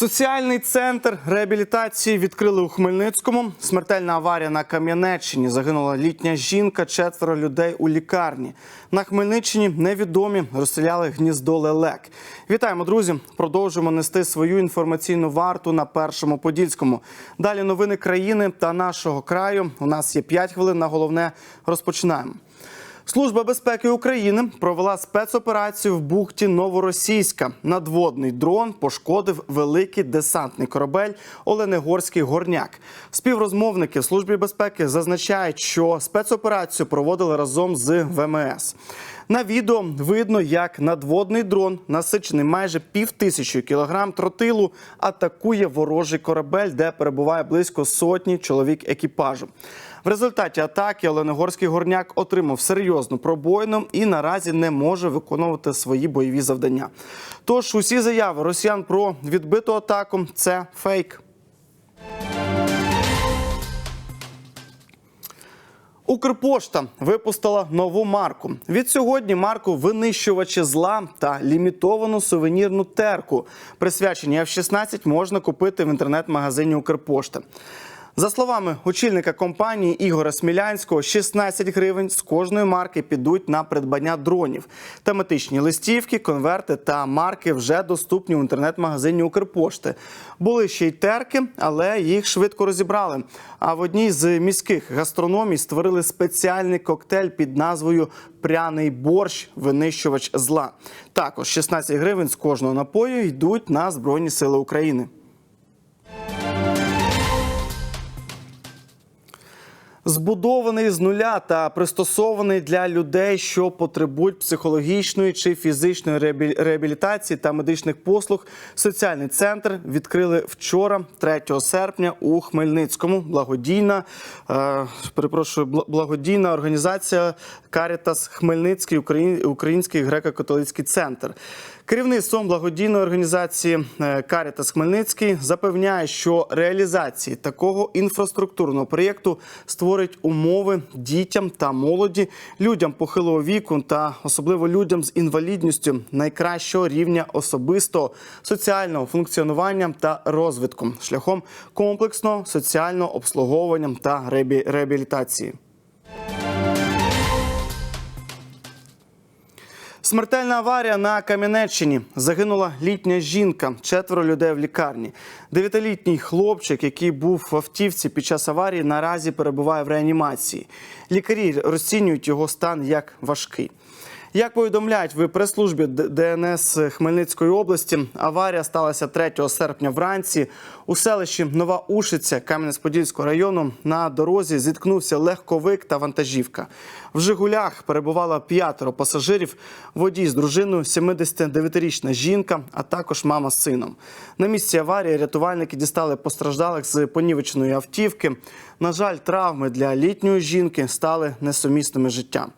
Соціальний центр реабілітації відкрили у Хмельницькому. Смертельна аварія на Кам'янеччині. Загинула літня жінка, четверо людей у лікарні. На Хмельниччині невідомі розстріляли гніздо лелек. Вітаємо, друзі! Продовжуємо нести свою інформаційну варту на першому подільському. Далі новини країни та нашого краю. У нас є 5 хвилин на головне. Розпочинаємо. Служба безпеки України провела спецоперацію в бухті Новоросійська. Надводний дрон пошкодив великий десантний корабель Оленегорський горняк. Співрозмовники в службі безпеки зазначають, що спецоперацію проводили разом з ВМС. На відео видно, як надводний дрон, насичений майже пів тисячі кілограм тротилу, атакує ворожий корабель, де перебуває близько сотні чоловік екіпажу. В результаті атаки Оленогорський горняк отримав серйозну пробоїну і наразі не може виконувати свої бойові завдання. Тож усі заяви росіян про відбиту атаку це фейк. Укрпошта випустила нову марку. Від сьогодні марку винищувачі зла та лімітовану сувенірну терку, присвячені F-16, можна купити в інтернет-магазині Укрпошта. За словами очільника компанії Ігоря Смілянського, 16 гривень з кожної марки підуть на придбання дронів. Тематичні листівки, конверти та марки вже доступні у інтернет-магазині Укрпошти. Були ще й терки, але їх швидко розібрали. А в одній з міських гастрономій створили спеціальний коктейль під назвою Пряний борщ, винищувач зла. Також 16 гривень з кожного напою йдуть на Збройні Сили України. Збудований з нуля та пристосований для людей, що потребують психологічної чи фізичної реабілітації та медичних послуг. Соціальний центр відкрили вчора, 3 серпня, у Хмельницькому. Благодійна е, перепрошую, благодійна організація Карітас Хмельницький Український греко-католицький центр. Керівництвом благодійної організації е, Карітас Хмельницький запевняє, що реалізації такого інфраструктурного проєкту створить умови дітям та молоді, людям похилого віку та особливо людям з інвалідністю найкращого рівня особистого соціального функціонування та розвитку шляхом комплексного соціального обслуговування та реабі- реабілітації. Смертельна аварія на Кам'янеччині. Загинула літня жінка, четверо людей в лікарні. Дев'ятилітній хлопчик, який був в автівці під час аварії, наразі перебуває в реанімації. Лікарі розцінюють його стан як важкий. Як повідомляють в прес-службі ДНС Хмельницької області, аварія сталася 3 серпня вранці. У селищі Нова Ушиця Кам'янець-Подільського району на дорозі зіткнувся легковик та вантажівка. В Жигулях перебувало п'ятеро пасажирів, водій з дружиною, 79-річна жінка, а також мама з сином. На місці аварії рятувальники дістали постраждалих з понівеченої автівки. На жаль, травми для літньої жінки стали несумісними життям.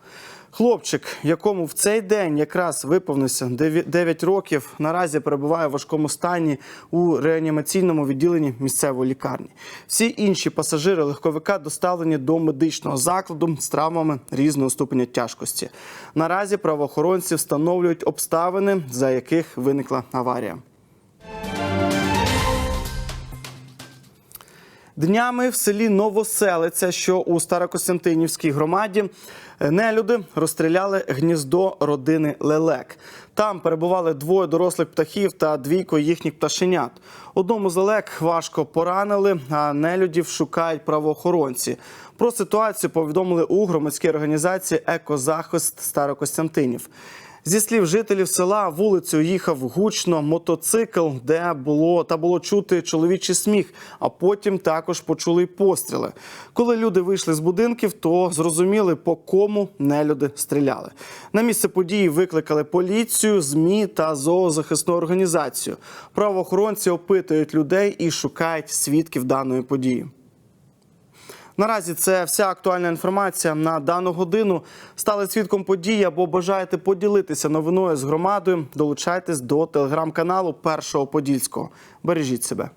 Хлопчик, якому в цей день якраз виповнився 9 років, наразі перебуває в важкому стані у реанімаційному відділенні місцевої лікарні. Всі інші пасажири легковика доставлені до медичного закладу з травмами різного ступеня тяжкості. Наразі правоохоронці встановлюють обставини, за яких виникла аварія. Днями в селі Новоселиця, що у Старокостянтинівській громаді, нелюди розстріляли гніздо родини лелек. Там перебували двоє дорослих птахів та двійко їхніх пташенят. Одному з лелек важко поранили, а нелюдів шукають правоохоронці. Про ситуацію повідомили у громадській організації Екозахист Старокостянтинів. Зі слів жителів села вулицею їхав гучно мотоцикл, де було та було чути чоловічий сміх. А потім також почули й постріли. Коли люди вийшли з будинків, то зрозуміли, по кому нелюди стріляли. На місце події викликали поліцію, змі та зоозахисну організацію. Правоохоронці опитують людей і шукають свідків даної події. Наразі це вся актуальна інформація на дану годину. Стали свідком подій або бажаєте поділитися новиною з громадою. Долучайтесь до телеграм-каналу Першого Подільського. Бережіть себе.